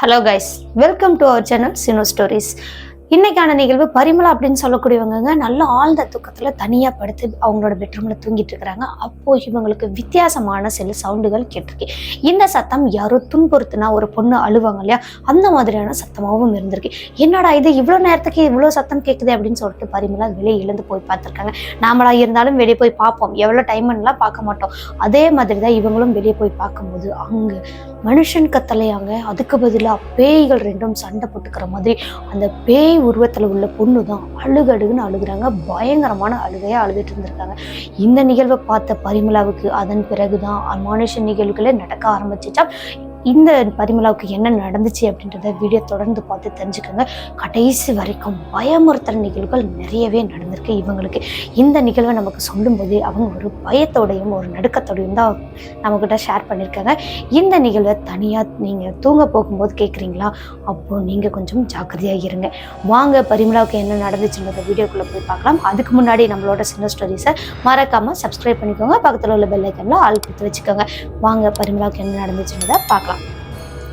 Hello guys welcome to our channel சினோ stories இன்னைக்கான நிகழ்வு பரிமளா அப்படின்னு சொல்லக்கூடியவங்க நல்ல ஆழ்ந்த தூக்கத்தில் தனியாக படுத்து அவங்களோட பெட்ரூமில் தூங்கிட்டு இருக்கிறாங்க. அப்போ இவங்களுக்கு வித்தியாசமான சில சவுண்டுகள் கேட்டிருக்கு. இந்த சத்தம் யாரோ துன்புறுத்துனா ஒரு பொண்ணு அழுவாங்க இல்லையா? அந்த மாதிரியான சத்தமாகவும் இருந்திருக்கு. என்னடா இது இவ்வளோ நேரத்துக்கு இவ்வளோ சத்தம் கேட்குது அப்படின்னு சொல்லிட்டு பரிமளா வெளியே எழுந்து போய் பார்த்துருக்காங்க. நாமளா இருந்தாலும் வெளியே போய் பார்ப்போம். எவ்வளோ டைம்லாம் பார்க்க மாட்டோம். அதே மாதிரி தான் இவங்களும் வெளியே போய் பார்க்கும்போது அங்கே மனுஷன் கத்தலையாங்க அதுக்கு பதிலாக பேய்கள் ரெண்டும் சண்டை போட்டுக்கிற மாதிரி அந்த பேய் உருவத்தில் உள்ள பொண்ணு தான் அழுகடுகுன்னு அழுகுறாங்க. பயங்கரமான அழுகையாக அழுதுட்டு இருந்திருக்காங்க. இந்த நிகழ்வை பார்த்த பரிமலாவுக்கு அதன் பிறகு தான் அமானுஷ நிகழ்வுகளே நடக்க ஆரம்பிச்சிச்சா இந்த பரிமலாவுக்கு என்ன நடந்துச்சு அப்படின்றத வீடியோ தொடர்ந்து பார்த்து தெரிஞ்சுக்கோங்க. கடைசி வரைக்கும் பயமுறுத்துற நிகழ்வுகள் நிறையவே நடந்திருக்கு இவங்களுக்கு. இந்த நிகழ்வை நமக்கு சொல்லும்போது அவங்க ஒரு பயத்தோடையும் ஒரு நடுக்கத்தோடையும் தான் நம்மக்கிட்ட ஷேர் பண்ணியிருக்காங்க. இந்த நிகழ்வை தனியாக நீங்கள் தூங்க போகும்போது கேட்குறீங்களா அப்போது நீங்கள் கொஞ்சம் ஜாக்கிரதையாக இருங்க. வாங்க பரிமலாவுக்கு என்ன நடந்துச்சுன்றத வீடியோக்குள்ளே போய் பார்க்கலாம். அதுக்கு முன்னாடி நம்மளோட சின்ன ஸ்டோரிஸை மறக்காமல் சப்ஸ்கிரைப் பண்ணிக்கோங்க. பக்கத்தில் உள்ள பெல் ஐக்கனில் ஆள் கொடுத்து வச்சுக்கோங்க. வாங்க பரிமலாவுக்கு என்ன நடந்துச்சுன்றதை பார்க்கலாம்.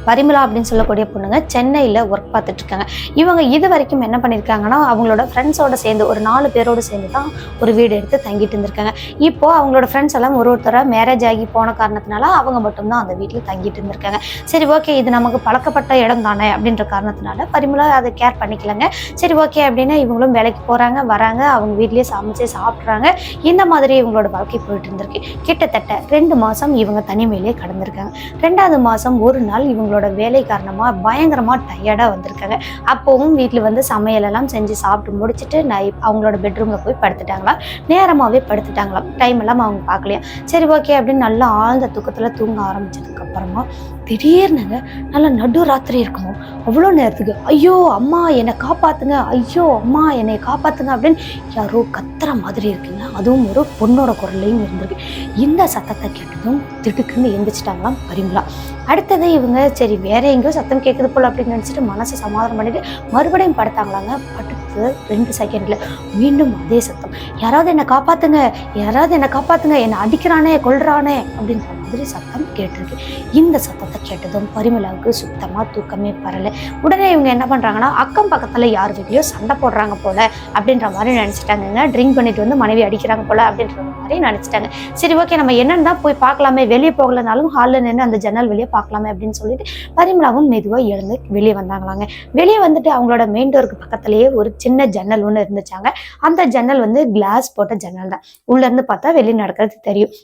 பரிமலா அப்படின்னு சொல்லக்கூடிய பொண்ணுங்க சென்னையில் ஒர்க் பார்த்துட்டு இருக்காங்க. இவங்க இது வரைக்கும் என்ன பண்ணியிருக்காங்கன்னா அவங்களோட ஃப்ரெண்ட்ஸோட சேர்ந்து ஒரு நாலு பேரோடு சேர்ந்து தான் ஒரு வீடு எடுத்து தங்கிட்டு இருந்திருக்காங்க. இப்போ அவங்களோட ஃப்ரெண்ட்ஸ் எல்லாம் ஒரு ஒருத்தராக மேரேஜ் ஆகி போன காரணத்தினால அவங்க மட்டும்தான் அந்த வீட்டில் தங்கிட்டு இருந்திருக்காங்க. சரி ஓகே இது நமக்கு பழக்கப்பட்ட இடம் தானே அப்படின்ற காரணத்தினால பரிமலா அதை கேர் பண்ணிக்கலங்க. சரி ஓகே அப்படின்னா இவங்களும் வேலைக்கு போகிறாங்க வராங்க அவங்க வீட்லேயே சமைச்சு சாப்பிட்றாங்க. இந்த மாதிரி இவங்களோட வாழ்க்கை போயிட்டு இருந்திருக்கு. கிட்டத்தட்ட ரெண்டு மாதம் இவங்க தனிமையிலே கடந்திருக்காங்க. ரெண்டாவது மாதம் ஒரு நாள் இவங்களோட வேலை காரணமாக பயங்கரமாக டயர்டாக வந்திருக்காங்க. அப்போவும் வீட்டில் வந்து சமையலெல்லாம் செஞ்சு சாப்பிட்டு முடிச்சுட்டு நை அவங்களோட பெட்ரூமில் போய் படுத்துட்டாங்களாம். நேரமாகவே படுத்துட்டாங்களாம். டைம் எல்லாம் அவங்க பார்க்கலையா? சரி ஓகே அப்படின்னு நல்லா ஆழ்ந்த தூக்கத்தில் தூங்க ஆரம்பிச்சதுக்கு அப்புறமா திடீர்னுங்க நல்லா நடு ராத்திரி இருக்கும்? அவ்வளோ நேரத்துக்கு ஐயோ அம்மா என்னை காப்பாத்துங்க. ஐயோ அம்மா என்னை காப்பாத்துங்க. அப்படின்னு யாரோ கத்துற மாதிரி இருக்குங்க. அதுவும் ஒரு பொண்ணோட குரல்லையும் இருந்திருக்கு. இந்த சத்தத்தை கேட்டதும் திடுக்குன்னு எந்திரிச்சிட்டாங்களாம். பரிமலா அடுத்தது இவங்க சரி வேற எங்கேயோ சத்தம் கேட்குது போல் அப்படின்னு நினச்சிட்டு மனசை சமாதானம் பண்ணிட்டு மறுபடியும் படுத்தாங்களாங்க. படுத்து ரெண்டு செகண்டில் மீண்டும் அதே சத்தம். யாராவது என்னை காப்பாத்துங்க. யாராவது என்னை காப்பாத்துங்க. என்னை அடிக்கிறானே கொல்றானே அப்படின்ற மாதிரி சத்தம் கேட்டிருக்கு. இந்த சத்தத்தை கேட்டதும் பரிமளாவுக்கு சுத்தமாக தூக்கமே வரல. உடனே இவங்க என்ன பண்ணுறாங்கன்னா அக்கம் பக்கத்தில் யார் வீட்லையோ சண்டை போடுறாங்க போல அப்படின்ற மாதிரி நினச்சிட்டாங்கங்க. ட்ரிங்க் பண்ணிட்டு வந்து மனைவி அடிக்கிறாங்க போல அப்படின்ற மாதிரி நினச்சிட்டாங்க. சரி ஓகே நம்ம என்னன்னு தான் போய் பார்க்கலாமே. வெளியே போகலனாலும் ஹாலில் நின்று அந்த ஜன்னல் வெளியே பார்க்கலாமே அப்படின்னு சொல்லிட்டு பரிமளாவும் மெதுவாக எழுந்து வெளியே வந்தாங்களாங்க. வெளியே வந்துட்டு அவங்களோட மெயின் டோருக்கு பக்கத்துலேயே ஒரு சின்ன ஜன்னல் ஒன்று இருந்துச்சாங்க. அந்த ஜன்னல் வந்து கிளாஸ் போட்ட ஜன்னல் தான். உள்ளேருந்து பார்த்தா வெளியே நடக்கிறது தெரியும்.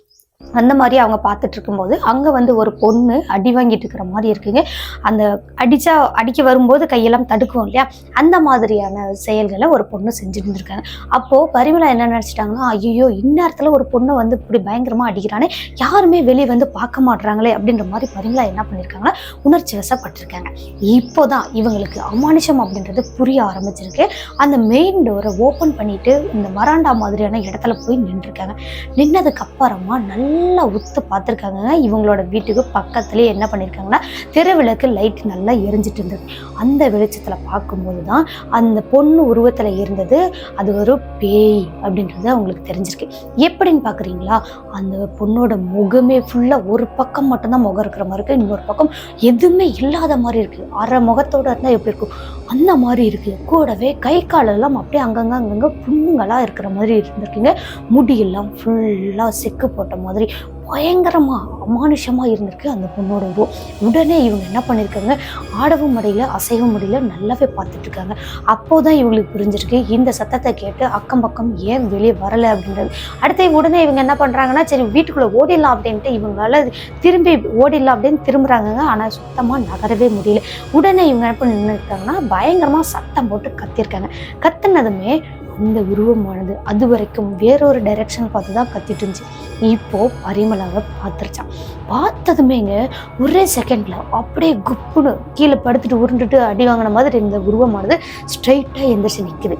அந்த மாதிரி அவங்க பார்த்துட்டு இருக்கும்போது அங்கே வந்து ஒரு பொண்ணு அடி வாங்கிட்டு இருக்கிற மாதிரி இருக்குங்க. அந்த அடிச்சா அடிக்க வரும்போது கையெல்லாம் தடுக்கும் இல்லையா? அந்த மாதிரியான செயல்களை ஒரு பொண்ணு செஞ்சுட்டு இருந்திருக்காங்க அப்போது பரிமளா என்ன நினச்சிட்டாங்கன்னா ஐயோ இந்நேரத்தில் ஒரு பொண்ணை வந்து இப்படி பயங்கரமாக அடிக்கிறானே யாருமே வெளியே வந்து பார்க்க மாட்றாங்களே அப்படின்ற மாதிரி பரிமலா என்ன பண்ணியிருக்காங்கன்னா உணர்ச்சி வசப்பட்டிருக்காங்க. இப்போதான் இவங்களுக்கு அமானுஷம் அப்படின்றது புரிய ஆரம்பிச்சிருக்கு. அந்த மெயின் டோரை ஓப்பன் பண்ணிட்டு இந்த வராண்டா மாதிரியான இடத்துல போய் நின்றுருக்காங்க. நின்னதுக்கு அப்புறமா நல்லா நல்லா உத்து பார்த்துருக்காங்க. இவங்களோட வீட்டுக்கு பக்கத்துலேயே என்ன பண்ணியிருக்காங்கன்னா தெருவிளக்கு லைட் நல்லா எரிஞ்சிட்டு இருந்தது. அந்த வெளிச்சத்தில் பார்க்கும்போது தான் அந்த பொண்ணு உருவத்தில் இருந்தது. அது ஒரு பேய் அப்படின்றது அவங்களுக்கு தெரிஞ்சிருக்கு. எப்படின்னு பார்க்குறீங்களா? அந்த பொண்ணோட முகமே ஃபுல்லாக ஒரு பக்கம் மட்டும்தான் முகம் இருக்கிற மாதிரி இருக்குது இன்னொரு பக்கம் எதுவுமே இல்லாத மாதிரி இருக்குது அரை முகத்தோட இருந்தால் எப்படி இருக்கும்? அந்த மாதிரி இருக்குது கூடவே கை காலெல்லாம் அப்படியே அங்கங்கே அங்கங்கே புண்ணுங்களாக இருக்கிற மாதிரி இருந்திருக்கீங்க. முடியெல்லாம் ஃபுல்லாக செக்கு போட்ட மாதிரி. பயங்கரமாக அமானுஷமாக இருந்திருக்கு அந்த பொண்ணோட உருவம். உடனே இவங்க என்ன பண்ணியிருக்காங்க ஆடவும் முடியல அசைவும் முடியல நல்லாவே பார்த்துட்ருக்காங்க. அப்போ தான் இவங்களுக்கு புரிஞ்சிருக்கு இந்த சத்தத்தை கேட்டு அக்கம் பக்கம் ஏன் வெளியே வரலை அப்படின்றது. அடுத்து உடனே இவங்க என்ன பண்ணுறாங்கன்னா சரி வீட்டுக்குள்ளே ஓடிடலாம் அப்படின்ட்டு இவங்களால திரும்பி ஓடிடலாம் அப்படின்னு திரும்புகிறாங்க ஆனால் சுத்தமாக நகரவே முடியல. உடனே இவங்க என்ன பண்ணிருக்காங்கன்னா பயங்கரமாக சத்தம் போட்டு கத்திருக்காங்க. கத்துனதுமே இந்த உருவமானது அது வரைக்கும் வேறொரு டைரக்ஷன் பார்த்து தான் கத்திட்டு இருந்துச்சு. இப்போது பரிமளாவை பார்த்துருச்சான் பார்த்ததுமேங்க ஒரே செகண்ட்ல அப்படியே குப்புன்னு கீழே படுத்துட்டு உருண்டுட்டு அடி வாங்கின மாதிரி இந்த உருவமானது ஸ்ட்ரைட்டாக எந்திரிச்சு நிற்குது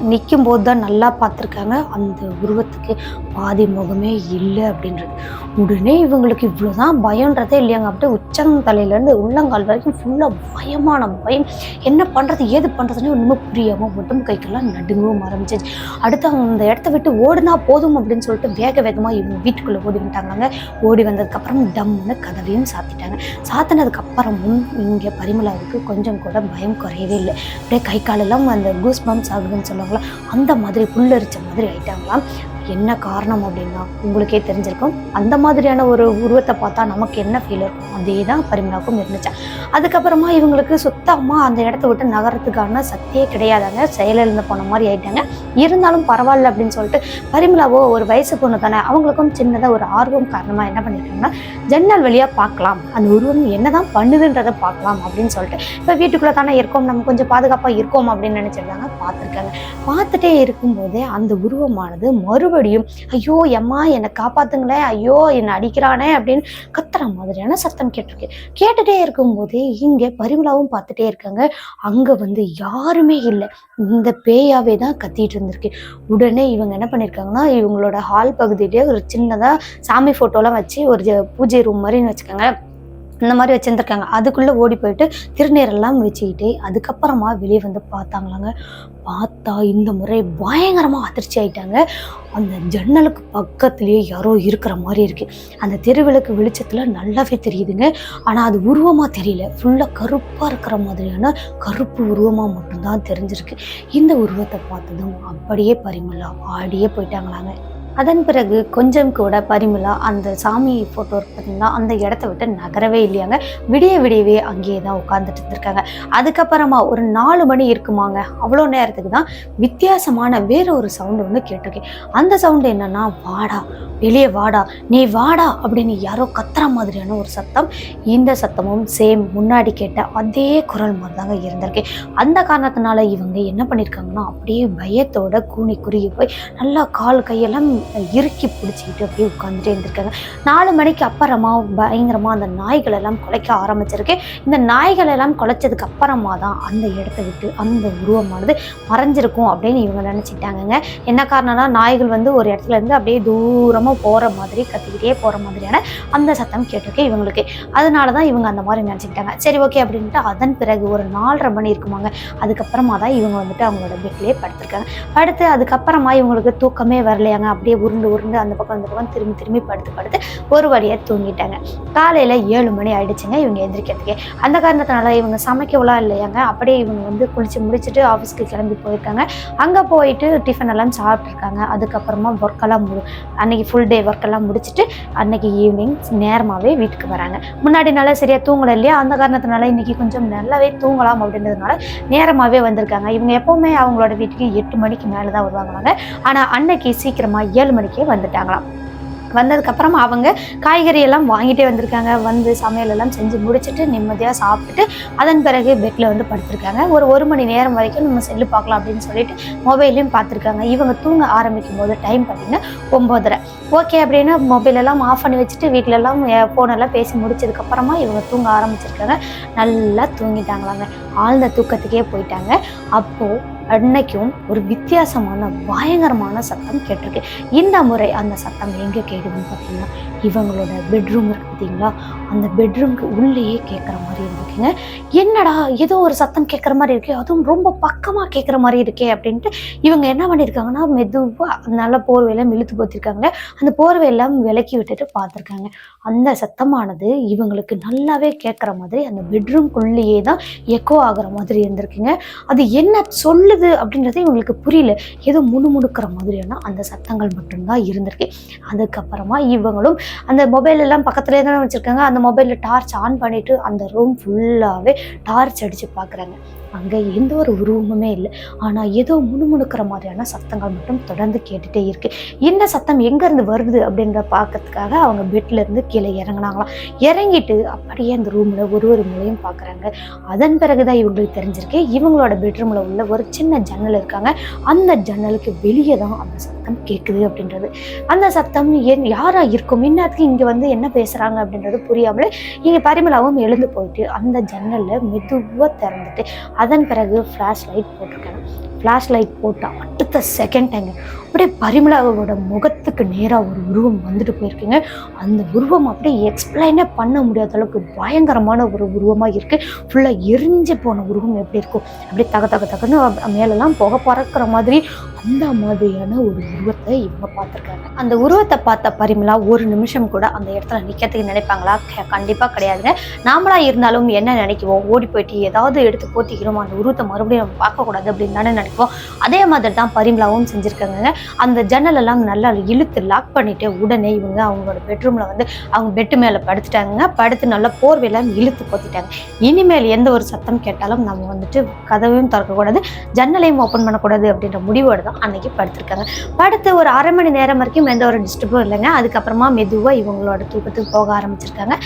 நிற்கும் போது தான் நல்லா பார்த்துருக்காங்க அந்த உருவத்துக்கு. பாதி முகமே இல்லை அப்படின்றது உடனே இவங்களுக்கு இவ்வளோதான் பயன்றதே இல்லையாங்க. அப்படியே உச்சந்தலையிலேருந்து உள்ளங்கால் வரைக்கும் ஃபுல்லாக பயமான பயம். என்ன பண்ணுறது ஏது பண்ணுறதுன்னு ஒன்றுமே புரியாமல் உடம்பு கைக்கெல்லாம் நடுங்கவும் ஆரம்பிச்சிச்சு அடுத்து அவங்க அந்த இடத்த விட்டு ஓடுனா போதும் அப்படின்னு சொல்லிட்டு வேக வேகமாக இவங்க வீட்டுக்குள்ளே ஓடி வந்துட்டாங்க ஓடி வந்ததுக்கப்புறம் டம்னு கதவையும் சாத்திட்டாங்க. சாத்தினதுக்கப்புறமும் இங்கே பரிமளாவுக்கு கொஞ்சம் கூட பயம் குறையவே இல்லை. அப்படியே கை காலெல்லாம் அந்த கூஸ் பம்ப்ஸ் ஆகுதுன்னு சொல்லுவாங்களா அந்த மாதிரி புல்லரிச்ச மாதிரி ஆயிட்டாங்களாம். என்ன காரணம் அப்படின்னா உங்களுக்கே தெரிஞ்சிருக்கும். அந்த மாதிரியான ஒரு உருவத்தை பார்த்தா நமக்கு என்ன ஃபீல் இருக்கும் அதே தான் பரிமளாவுக்கும் இருந்துச்சு. அதுக்கப்புறமா இவங்களுக்கு சுத்தமாக அந்த இடத்த விட்டு நகரத்துக்கான சக்தியே கிடையாதாங்க. செயலிழந்து போன மாதிரி ஆயிட்டாங்க. இருந்தாலும் பரவாயில்ல அப்படின்னு சொல்லிட்டு பரிமளாவோ ஒரு வயசு பொண்ணு தானே அவங்களுக்கும் சின்னதாக ஒரு ஆர்வம் காரணமாக என்ன பண்ணியிருக்காங்கன்னா ஜன்னல் வழியாக பார்க்கலாம். அந்த உருவம் என்னதான் பண்ணுதுன்றதை பார்க்கலாம் அப்படின்னு சொல்லிட்டு இப்போ வீட்டுக்குள்ளே தானே இருக்கோம் நம்ம கொஞ்சம் பாதுகாப்பாக இருக்கோம் அப்படின்னு நினச்சிருந்தாங்க பார்த்துருக்காங்க. பார்த்துட்டே இருக்கும்போதே அந்த உருவமானது மறுபடியும் ஐயோ எம்மா என்னை காப்பாத்துங்களேன் ஐயோ என்னை அடிக்கிறானே அப்படின்னு கத்துற மாதிரியான சத்தம் கேட்டிருக்கு. கேட்டுட்டே இருக்கும்போதே இங்கே பரிமளாவும் பார்த்துட்டே இருக்காங்க. அங்கே வந்து யாருமே இல்லை. இந்த பேயாவே தான் கத்திட்டு இருந்திருக்கு. உடனே இவங்க என்ன பண்ணியிருக்காங்கன்னா இவங்களோட ஹால் பகுதியிலே ஒரு சின்னதாக சாமி ஃபோட்டோலாம் வச்சு ஒரு பூஜை ரூம் மாதிரின்னு வச்சுக்கோங்க இந்த மாதிரி வச்சுருந்துருக்காங்க. அதுக்குள்ளே ஓடி போயிட்டு திருநீரெல்லாம் வச்சுக்கிட்டு அதுக்கப்புறமா வெளியே வந்து பார்த்தாங்களாங்க. பார்த்தா இந்த முறை பயங்கரமாக அதிர்ச்சி ஆயிட்டாங்க. அந்த ஜன்னலுக்கு பக்கத்துலேயே யாரோ இருக்கிற மாதிரி இருக்குது அந்த தெருவிளக்கு வெளிச்சத்தில் நல்லாவே தெரியுதுங்க. ஆனால் அது உருவமாக தெரியல. ஃபுல்லாக கருப்பாக இருக்கிற மாதிரியான கருப்பு உருவமாக மட்டும்தான் தெரிஞ்சிருக்கு. இந்த உருவத்தை பார்த்ததும் அப்படியே பரிமளா ஆடியே போயிட்டாங்களாங்க. அதன் பிறகு கொஞ்சம் கூட பரிமலா அந்த சாமி ஃபோட்டோ இருக்கு பார்த்தீங்களா அந்த இடத்த விட்டு நகரவே இல்லையாங்க. விடிய விடியவே அங்கேயே தான் உட்காந்துட்டு இருந்திருக்காங்க. அதுக்கப்புறமா ஒரு நாலு மணி இருக்குமாங்க. அவ்வளோ நேரத்துக்கு தான் வித்தியாசமான வேற ஒரு சவுண்டு ஒன்று கேட்டிருக்கேன். அந்த சவுண்டு என்னன்னா வாடா வெளியே வாடா நீ வாடா அப்படின்னு யாரோ கத்துற மாதிரியான ஒரு சத்தம். இந்த சத்தமும் சேம் முன்னாடி கேட்ட அதே குரல் மாதிரி தாங்க இருந்திருக்கு. அந்த காரணத்தினால இவங்க என்ன பண்ணியிருக்காங்கன்னா அப்படியே பயத்தோட கூனி குறுகி போய் நல்லா கால் கையெல்லாம் இறுக்கி பிடிச்சிக்கிட்டு அப்படியே உட்காந்துட்டே இருந்திருக்காங்க. நாலு மணிக்கு அப்புறமா பயங்கரமாக அந்த நாய்கள் எல்லாம் குலைக்க ஆரம்பிச்சிருக்கு. இந்த நாய்கள் எல்லாம் குலைச்சதுக்கு அப்புறமா தான் அந்த இடத்த விட்டு அந்த உருவமானது மறைஞ்சிருக்கும் அப்படின்னு இவங்க நினச்சிட்டாங்கங்க. என்ன காரணம்னா நாய்கள் வந்து ஒரு இடத்துல இருந்து அப்படியே தூரமாக போகிற மாதிரி கத்திக்கிட்டே போகிற மாதிரியான அந்த சத்தம் கேட்டிருக்கு இவங்களுக்கு. அதனால தான் இவங்க அந்த மாதிரி நினச்சிக்கிட்டாங்க. சரி ஓகே அப்படின்ட்டு அதன் பிறகு ஒரு நாலரை மணி இருக்குமாங்க. அதுக்கப்புறமா தான் இவங்க வந்துட்டு அவங்களோட பெட்லேயே படுத்திருக்காங்க. படுத்து அதுக்கப்புறமா இவங்களுக்கு தூக்கமே வரலையாங்க. அப்படியே உருண்டு உருண்டு அந்த பக்கம் அந்த பக்கம் திரும்பி திரும்பி படுத்து படுத்து ஒரு வழியாக தூங்கிட்டாங்க. காலையில் ஏழு மணி ஆயிடுச்சுங்க இவங்க எந்திரிக்கிறதுக்கே. அந்த காரணத்தினால இவங்க சமைக்கவெல்லாம் இல்லையாங்க. அப்படியே இவங்க வந்து குளிச்சு முடிச்சுட்டு ஆஃபீஸ்க்கு கிளம்பி போயிருக்காங்க. அங்கே போயிட்டு டிஃபன் எல்லாம் சாப்பிட்ருக்காங்க அதுக்கப்புறமா ஒர்க்கெல்லாம் முடி அன்னைக்கு ஃபுல் டே ஒர்க்கெல்லாம் முடிச்சுட்டு அன்னைக்கு ஈவினிங் நேரமாகவே வீட்டுக்கு வராங்க. முன்னாடி நல்லா சரியாக தூங்கலை இல்லையா? அந்த காரணத்தினால இன்னைக்கு கொஞ்சம் நல்லாவே தூங்கலாம் அப்படின்றதுனால நேரமாகவே வந்திருக்காங்க. இவங்க எப்போவுமே அவங்களோட வீட்டுக்கு எட்டு மணிக்கு மேலே தான் வருவாங்களாங்க ஆனால் அன்னைக்கு சீக்கிரமாக ஏழு மணிக்கே வந்துட்டாங்களாம். வந்ததுக்கப்புறமா அவங்க காய்கறி எல்லாம் வாங்கிட்டே வந்திருக்காங்க. வந்து சமையல் எல்லாம் செஞ்சு முடிச்சுட்டு நிம்மதியாக சாப்பிட்டுட்டு அதன் பிறகு பெட்டில் வந்து படுத்திருக்காங்க. ஒரு ஒரு மணி நேரம் வரைக்கும் நம்ம செல்லு பார்க்கலாம் அப்படின்னு சொல்லிட்டு மொபைல்லையும் பார்த்துருக்காங்க. இவங்க தூங்க ஆரம்பிக்கும் போது டைம் பார்த்தீங்கன்னா ஒம்போதரை. ஓகே அப்படின்னா மொபைலெல்லாம் ஆஃப் பண்ணி வச்சுட்டு வீட்டிலலாம் ஃபோனெல்லாம் ஃபோன் எல்லாம் பேசி முடிச்சதுக்கப்புறமா இவங்க தூங்க ஆரம்பிச்சிருக்காங்க. நல்லா தூங்கிட்டாங்களாங்க. ஆழ்ந்த தூக்கத்துக்கே போயிட்டாங்க. அப்போது அன்னைக்கும் ஒரு வித்தியாசமான பயங்கரமான சத்தம் கேட்டிருக்கு. இந்த முறை அந்த சத்தம் எங்கே கேட்குதுன்னு பார்த்தீங்கன்னா இவங்களோட பெட்ரூம் பார்த்தீங்களா? அந்த பெட்ரூம்க்கு உள்ளேயே கேட்குற மாதிரி இருக்குங்க. என்னடா ஏதோ ஒரு சத்தம் கேட்குற மாதிரி இருக்கே அதுவும் ரொம்ப பக்கமாக கேட்குற மாதிரி இருக்கே அப்படின்ட்டு இவங்க என்ன பண்ணியிருக்காங்கன்னா மெதுவாக நல்ல போர்வையெல்லாம் இழுத்து போத்திருக்காங்க. அந்த போர்வையெல்லாம் விலக்கி விட்டுட்டு பார்த்துருக்காங்க. அந்த சத்தமானது இவங்களுக்கு நல்லாவே கேட்குற மாதிரி அந்த பெட்ரூம்குள்ளேயே தான் எக்கோ ஆகிற மாதிரி இருந்திருக்குங்க. அது என்ன சொல்லு சொல்லுது அப்படின்றது இவங்களுக்கு புரியல. ஏதோ முணுமுணுக்கிற மாதிரியான அந்த சத்தங்கள் மட்டும்தான் இருந்திருக்கு. அதுக்கப்புறமா இவங்களும் அந்த மொபைல் எல்லாம் பக்கத்துலேயே தானே வச்சுருக்காங்க. அந்த மொபைலில் டார்ச் ஆன் பண்ணிட்டு அந்த ரூம் ஃபுல்லாகவே டார்ச் அடித்து பார்க்குறாங்க அங்கே எந்த ஒரு உருவமுமே இல்லை. ஆனால் ஏதோ முணுமுணுக்கிற மாதிரியான சத்தங்கள் மட்டும் தொடர்ந்து கேட்டுட்டே இருக்கு. என்ன சத்தம் எங்கேருந்து வருது அப்படின்ற பார்க்கறதுக்காக அவங்க பெட்லேருந்து கீழே இறங்குனாங்களாம். இறங்கிட்டு அப்படியே அந்த ரூமில் ஒரு ஒரு மூலையும் பார்க்குறாங்க. அதன் பிறகுதான் இவங்களுக்கு தெரிஞ்சிருக்கு இவங்களோட பெட்ரூமில் உள்ள ஒரு சின்ன ஜன்னல் இருக்காங்க. அந்த ஜன்னலுக்கு வெளியே தான் அந்த சத்தம் கேட்குது அப்படின்றது. அந்த சத்தம் ஏன் யாராக இருக்கும்? இன்னத்துக்கு இங்கே வந்து என்ன பேசுகிறாங்க அப்படின்றது புரியாமலே இங்கே பரிமளாவும் எழுந்து போயிட்டு அந்த ஜன்னலில் மெதுவாக திறந்துட்டு அதன் பிறகு ஃப்ளாஷ் லைட் போட்டிருக்கேன் ஃப்ளாஷ் லைட் போட்டு அடுத்த செகண்ட் அப்படியே பரிமளாவோட முகத்துக்கு நேராக ஒரு உருவம் வந்துட்டு போயிருக்குங்க. அந்த உருவம் அப்படியே எக்ஸ்பிளைனே பண்ண முடியாத அளவுக்கு பயங்கரமான ஒரு உருவமாக இருக்குது ஃபுல்லாக எரிஞ்சு போன உருவம் எப்படி இருக்கும்? அப்படியே தக தக தகன்னு அப்~ மேலெல்லாம் புகை பறக்கிற மாதிரி அந்த மாதிரியான ஒரு உருவத்தை இவங்க பார்த்துருக்காங்க. அந்த உருவத்தை பார்த்த பரிமலா ஒரு நிமிஷம் கூட அந்த இடத்துல நிற்கிறதுக்கு நினைப்பாங்களா? க- கண்டிப்பா கிடையாதுங்க. நாமளா இருந்தாலும் என்ன நினைக்குவோம்? ஓடி போயிட்டு ஏதாவது எடுத்து போத்திக்கிறோம் அந்த உருவத்தை மறுபடியும் நம்ம பார்க்கக்கூடாது அப்படின்னு தானே நினைப்போம் அதே மாதிரி தான் பரிமலாவும் செஞ்சுருக்காங்க அந்த ஜன்னலெல்லாம் நல்லா இழுத்து லாக் பண்ணிட்டு உடனே இவங்க அவங்களோட பெட்ரூமில் வந்து அவங்க பெட்டு மேலே படுத்துட்டாங்க படுத்து நல்லா போர்வையெல்லாம் இழுத்து போத்திட்டாங்க. இனிமேல் எந்த ஒரு சத்தம் கேட்டாலும் நம்ம வந்துட்டு கதவையும் திறக்கக்கூடாது ஜன்னலையும் ஓப்பன் பண்ணக்கூடாது அப்படின்ற முடிவோடு தான் அன்னைக்கு படுத்திருக்காங்க. படுத்து ஒரு அரை மணி நேரம் வரைக்கும் எந்த ஒரு டிஸ்டர்பும் இல்லைங்க. அதுக்கப்புறமா மெதுவாக இவங்களோட தூக்கத்துக்கு போக ஆரம்பிச்சிருக்காங்க.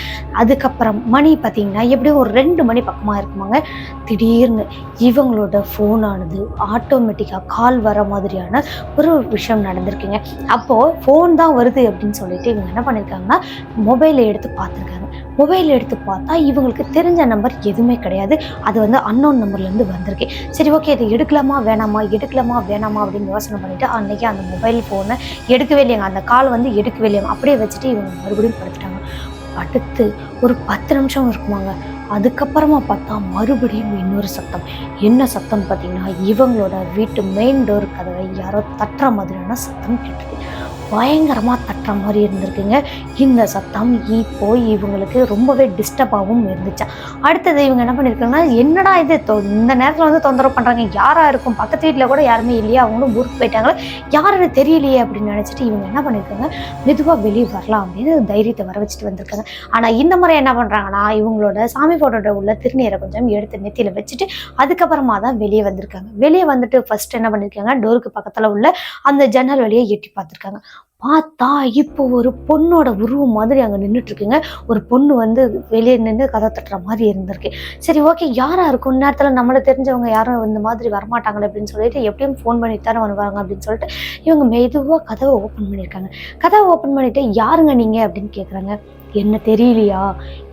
அதுக்கப்புறம் மணி பார்த்தீங்கன்னா எப்படியும் ஒரு ரெண்டு மணி பக்கமாக இருக்குமாங்க. திடீர்னு இவங்களோட ஃபோனானது ஆட்டோமேட்டிக்காக கால் வர மாதிரியான ஒரு விஷயம் நடந்திருக்குங்க. அப்போது ஃபோன் தான் வருது அப்படின்னு சொல்லிட்டு இவங்க என்ன பண்ணியிருக்காங்கன்னா மொபைலை எடுத்து பார்த்துருக்காங்க. மொபைல் எடுத்து பார்த்தா இவங்களுக்கு தெரிஞ்ச நம்பர் எதுவுமே கிடையாது. அது வந்து அன்னோன் நம்பர்லேருந்து வந்திருக்கு. சரி ஓகே இதை எடுக்கலாமா வேணாமா எடுக்கலாமா வேணாமா அப்படின்னு யோசனை பண்ணிவிட்டு அன்றைக்கி அந்த மொபைல் ஃபோனை எடுக்கவே இல்லையாங்க அந்த கால் வந்து எடுக்கவே இல்லையாங்க அப்படியே வச்சுட்டு இவங்க மறுபடியும் படுத்துட்டாங்க. படுத்து ஒரு பத்து நிமிஷம் இருக்குமாங்க. அதுக்கப்புறமா பார்த்தா மறுபடியும் இன்னொரு சத்தம். என்ன சத்தம் பார்த்தீங்கன்னா இவங்களோட வீட்டு மெயின் டோர் கதவை யாரோ தட்டுற மாதிரியான சத்தம் கேட்டுருக்கு பயங்கரமாக தட்டுற மாதிரி இருந்திருக்குங்க. இந்த சத்தம் இப்போ இவங்களுக்கு ரொம்பவே டிஸ்டர்பாகவும் இருந்துச்சு. அடுத்தது இவங்க என்ன பண்ணியிருக்காங்கன்னா என்னடா இது? தொ- இந்த நேரத்தில் வந்து தொந்தரவு பண்ணுறாங்க யாராக இருக்கும்? பக்கத்து வீட்டில் கூட யாருமே இல்லையா அவங்களும் ஊருக்கு போயிட்டாங்களே யாருன்னு தெரியலையே அப்படின்னு நினச்சிட்டு இவங்க என்ன பண்ணியிருக்காங்க மெதுவாக வெளியே வரலாம் அப்படின்னு தைரியத்தை வர வச்சுட்டு வந்திருக்காங்க. ஆனால் இந்த முறை என்ன பண்ணுறாங்கன்னா இவங்களோட சாமி ஃபோட்டோட உள்ள திருநீரை கொஞ்சம் எடுத்து நெத்தியில் வச்சுட்டு அதுக்கப்புறமா தான் வெளியே வந்திருக்காங்க. வெளியே வந்துட்டு ஃபர்ஸ்ட் என்ன பண்ணியிருக்காங்க டோருக்கு பக்கத்தில் உள்ள அந்த ஜன்னல் வழியை எட்டி பார்த்துருக்காங்க. பார்த்தா இப்போ ஒரு பொண்ணோட உருவம் மாதிரி அங்கே நின்றுட்டு இருக்குங்க ஒரு பொண்ணு வந்து வெளியே நின்று கதை தட்டுற மாதிரி இருந்திருக்கு. சரி ஓகே யாராக இருக்கும்? நேரத்தில் நம்மளை தெரிஞ்சவங்க யாரும் இந்த மாதிரி வரமாட்டாங்களே அப்படின்னு சொல்லிட்டு எப்படியும் ஃபோன் பண்ணி தானே வருவாங்க அப்படின்னு சொல்லிட்டு இவங்க மெதுவாக கதவை ஓப்பன் பண்ணியிருக்காங்க. கதவை ஓப்பன் பண்ணிட்டு யாருங்க நீங்கள் அப்படின்னு கேட்குறாங்க என்ன தெரியலையா?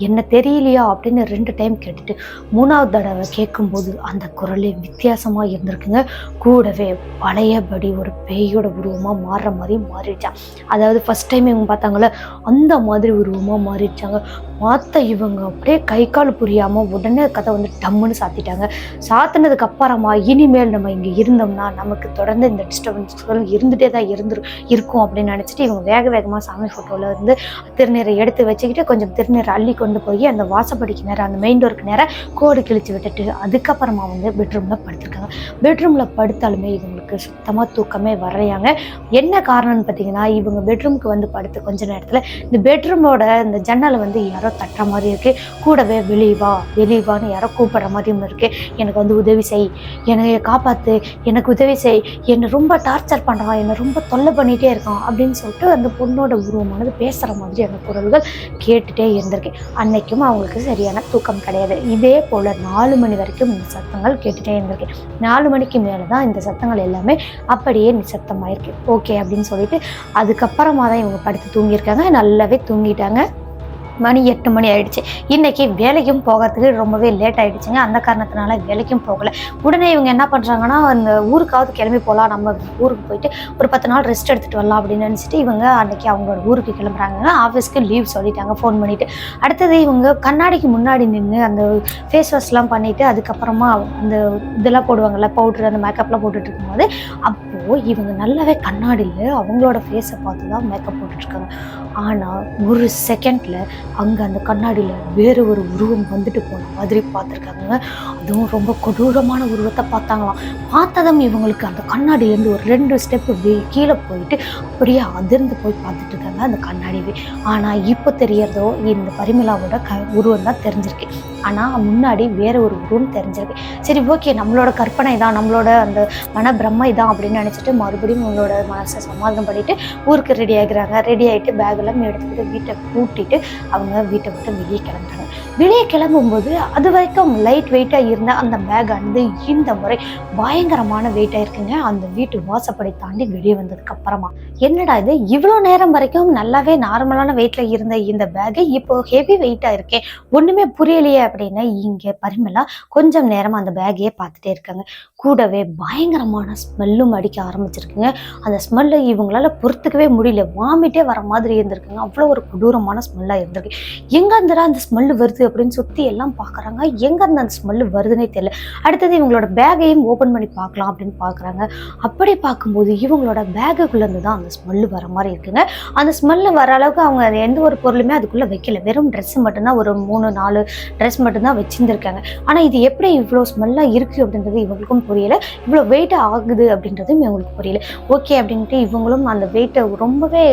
என்ன தெரியலையா? அப்படின்னு ரெண்டு டைம் கேட்டுட்டு மூணாவது தடவை கேட்கும்போது அந்த குரலே வித்தியாசமாக இருந்திருக்குங்க. கூடவே பழையபடி ஒரு பேயோட உருவமாக மாறுற மாதிரி மாறிடுச்சான் அதாவது ஃபர்ஸ்ட் டைம் இவங்க பார்த்தாங்களே அந்த மாதிரி உருவமாக மாறிடுச்சாங்க. மாற்ற இவங்க அப்படியே கை கால் புரியாமல் உடனே கதை வந்து டம்முன்னு சாத்திட்டாங்க. சாத்தினதுக்கு அப்புறமா இனிமேல் நம்ம இங்கே இருந்தோம்னா நமக்கு தொடர்ந்து இந்த டிஸ்டர்பன்ஸ்கள் இருந்துகிட்டே தான் இருந்து இருக்கும் அப்படின்னு நினச்சிட்டு இவங்க வேக வேகமாக சாமி ஃபோட்டோவில் இருந்து திருநீரை எடுத்து வச்சுக்கிட்டு கொஞ்சம் திருநீரை அள்ளி கொண்டு போய் அந்த வாசப்படிக்கு நேரம் அந்த மெயின் டோருக்கு நேரம் கோடு கிழிச்சு விட்டுட்டு அதுக்கப்புறமா வந்து பெட்ரூமில் படுத்திருக்காங்க. பெட்ரூமில் படுத்தாலுமே இவங்களுக்கு சுத்தமாக தூக்கமே வரையாங்க என்ன காரணம்னு பார்த்தீங்கன்னா இவங்க பெட்ரூமுக்கு வந்து படுத்து கொஞ்ச நேரத்தில் இந்த பெட்ரூமோட இந்த ஜன்னலை வந்து யாரோ தட்டுற மாதிரி இருக்குது கூடவே வெளிவா வெளிவான்னு யாரோ கூப்பிட்ற மாதிரியும் இருக்குது எனக்கு வந்து உதவி செய் என்னை காப்பாற்று எனக்கு உதவி செய் என்னை ரொம்ப டார்ச்சர் பண்ணுறான் என்னை ரொம்ப தொல்லை பண்ணிகிட்டே இருக்கான் அப்படின்னு சொல்லிட்டு அந்த பொண்ணோட உருவமானது பேசுகிற மாதிரி அந்த குரல்கள் கேட்டுகிட்டே இருந்திருக்கேன். அன்னைக்கும் அவங்களுக்கு சரியான தூக்கம் கிடையாது. இதே போல் நாலு மணி வரைக்கும் இந்த சத்தங்கள் கேட்டுட்டே இருந்திருக்கு நாலு மணிக்கு மேலே தான் இந்த சத்தங்கள் எல்லாமே அப்படியே நிசப்தமாயிருக்கு. ஓகே அப்படின்னு சொல்லிட்டு அதுக்கப்புறமா தான் இவங்க படுத்து தூங்கியிருக்காங்க. நல்லாவே தூங்கிட்டாங்க. மணி எட்டு மணி ஆயிடுச்சு. இன்னைக்கு வேலைக்கும் போகிறதுக்கு ரொம்பவே லேட் ஆயிடுச்சுங்க. அந்த காரணத்தினால வேலைக்கும் போகலை. உடனே இவங்க என்ன பண்ணுறாங்கன்னா அந்த ஊருக்காவது கிளம்பி போகலாம் நம்ம ஊருக்கு போயிட்டு ஒரு பத்து நாள் ரெஸ்ட் எடுத்துகிட்டு வரலாம் அப்படின்னு நினச்சிட்டு இவங்க அன்னைக்கு அவங்களோட ஊருக்கு கிளம்புறாங்க. ஆஃபீஸ்க்கு லீவ் சொல்லிட்டாங்க. ஃபோன் பண்ணிட்டு. அடுத்தது இவங்க கண்ணாடிக்கு முன்னாடி நின்று அந்த ஃபேஸ் வாஷ்லாம் பண்ணிட்டு அதுக்கப்புறமா அந்த இதெல்லாம் போடுவாங்கல்ல பவுட்ரு அந்த மேக்கப்லாம் போட்டுட்டு இருக்கும்போது அப்போது இவங்க நல்லாவே கண்ணாடியில் அவங்களோட ஃபேஸை பார்த்து தான் மேக்கப் போட்டுட்ருக்காங்க. ஆனால் ஒரு செகண்டில் அங்கே அந்த கண்ணாடியில் வேறு ஒரு உருவம் வந்துட்டு போன மாதிரி பார்த்துருக்காங்க. அதுவும் ரொம்ப கொடூரமான உருவத்தை பார்த்தாங்களாம். பார்த்ததும் இவங்களுக்கு அந்த கண்ணாடியிலேருந்து ஒரு ரெண்டு ஸ்டெப்பு கீழே போயிட்டு அப்படியே அதிர்ந்து போய் பார்த்துட்டு இருக்காங்க அந்த கண்ணாடிவே ஆனால் இப்போ தெரியறதோ இந்த பரிமளாவோட க உருவம் தான் தெரிஞ்சிருக்கு. ஆனால் முன்னாடி வேற ஒரு உருவம் தெரிஞ்சிருக்கு. சரி ஓகே நம்மளோட கற்பனை தான் நம்மளோட அந்த மன பிரம்மை தான் அப்படின்னு நினச்சிட்டு மறுபடியும் உங்களோட மனசை சமாதானம் பண்ணிவிட்டு ஊருக்கு ரெடி ஆகிறாங்க ரெடி ஆகிட்டு பேக்கெல்லாம் எடுத்துக்கிட்டு வீட்டை பூட்டிட்டு அவங்க வீட்டை விட்டு வெளியே கிளம்புறாங்க. வெளியே கிளம்பும்போது அது வரைக்கும் லைட் வெயிட்டாக இருந்த அந்த பேக் இந்த முறை பயங்கரமான வெயிட்டாக இருக்குங்க அந்த வீட்டு வாசப்படி தாண்டி வெளியே வந்ததுக்கு அப்புறமா. என்னடா இது? இவ்வளோ நேரம் வரைக்கும் நல்லாவே நார்மலான வெயிட்டில் இருந்த இந்த பேகு இப்போ ஹெவி வெயிட்டாக இருக்கே. ஒன்றுமே புரியலையே அப்படின்னு இங்கே பரிமலா கொஞ்சம் நேரம் அந்த பேக்கையே பார்த்துட்டே இருக்காங்க. கூடவே பயங்கரமான ஸ்மெல்லும் அடிக்க ஆரம்பிச்சிருக்குங்க. அந்த ஸ்மெல்லை இவங்களால பொறுத்துக்கவே முடியல. வாமிட்டே வர மாதிரி இருந்திருக்குங்க. அவ்வளோ ஒரு கொடூரமான ஸ்மெல்லாக இருந்திருக்கு. எங்கேருந்துடா அந்த ஸ்மெல்லு வருது அப்படின்னு சுற்றி எல்லாம் பார்க்குறாங்க. எங்கேருந்து அந்த ஸ்மெல்லு வருது? வருதுன்னே தெரியல. அடுத்தது இவங்களோட பேக்கையும் ஓப்பன் பண்ணி பார்க்கலாம் அப்படின்னு பார்க்குறாங்க. அப்படி பார்க்கும்போது இவங்களோட பேக்குக்குள்ளேருந்து தான் அந்த ஸ்மெல்லு வர மாதிரி இருக்குங்க. அந்த ஸ்மெல்லு வர அளவுக்கு அவங்க எந்த ஒரு பொருளுமே அதுக்குள்ளே வைக்கல. வெறும் ட்ரெஸ்ஸு மட்டும்தான் ஒரு மூணு நாலு ட்ரெஸ் மட்டும்தான் வச்சிருந்துருக்காங்க. ஆனால் இது எப்படி இவ்வளோ ஸ்மெல்லாக இருக்குது அப்படின்றது இவங்களுக்கும் புரியல. இவ்வளோ வெயிட் ஆகுது அப்படின்றதும் இவங்களுக்கு புரியல. ஓகே அப்படின்ட்டு இவங்களும் அந்த வெயிட்டை ரொம்பவே